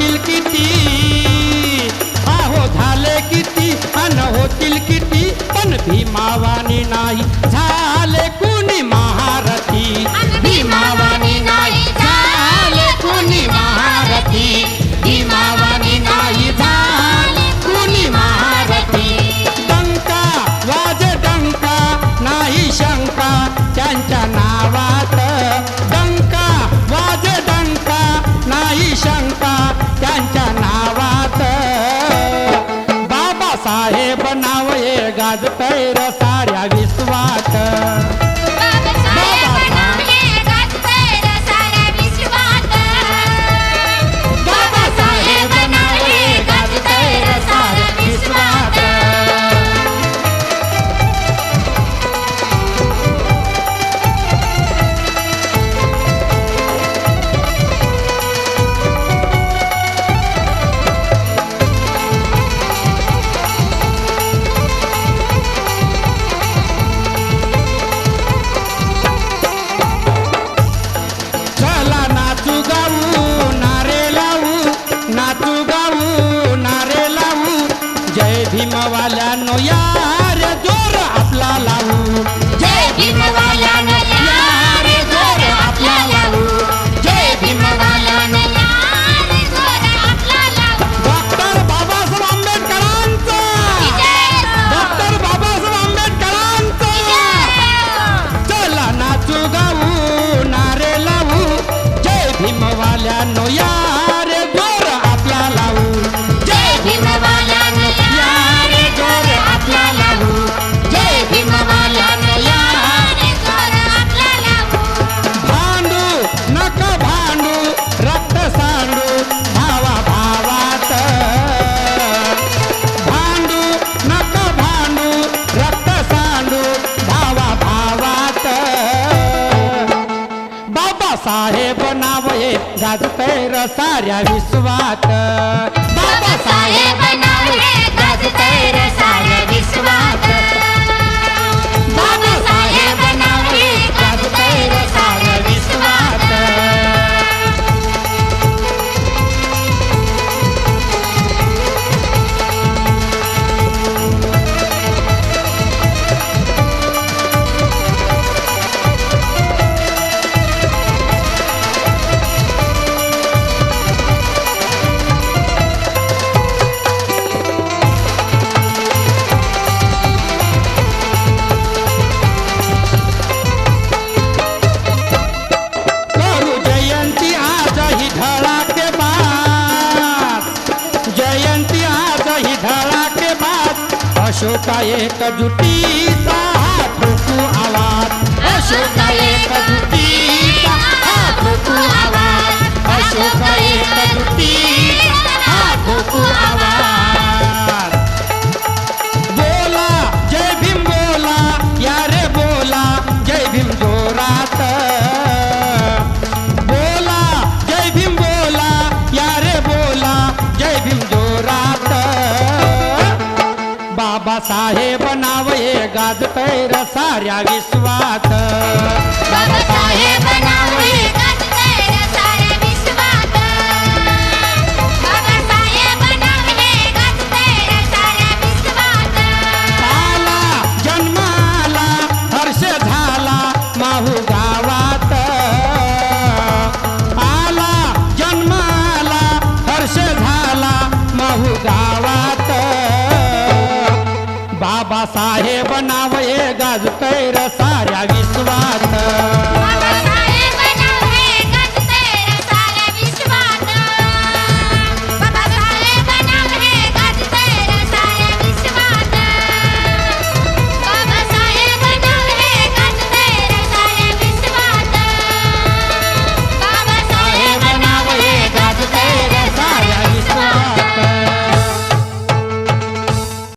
किती? आहो झाले किती? अन होतील किती? पण भीमावानी नाही. साहेब नाव हे गाजतैर साऱ्या विश्वात. भीमवाल्यानो यार जोर आपला लावू जय भीमवाल्यानो यार जोर आपला लावू. जय भीमवाल्यानो यार जोर आपला लावू. डॉक्टर बाबासाहेब आंबेडकरांचा जय डॉक्टर बाबासाहेब आंबेडकरांचा चला नाचू गाऊ नारे लावू जय भीमवाल्यानो साहेब नाव हे गाजतैर रसाऱ्या विश्वात. झाला ही बाद अशोका एक जुटीचा हा ठोकू आवाज अशोका एक जुटीचा हा ठोकू आवाज. अशोका एक बाबासाहेब नाव हे गाजतैर साऱ्या विश्वात बाबासाहेब नाव हे गाजतंय र साऱ्या विश्वात. बाबासाहेब नाव हे गाजतंय र साऱ्या विश्वात. आला जन्माला हर्ष झाला माहू गावात आला जन्माला हर्ष झाला माहू गावात साहेब नाव ये गाजतय र साऱ्या विश्वात.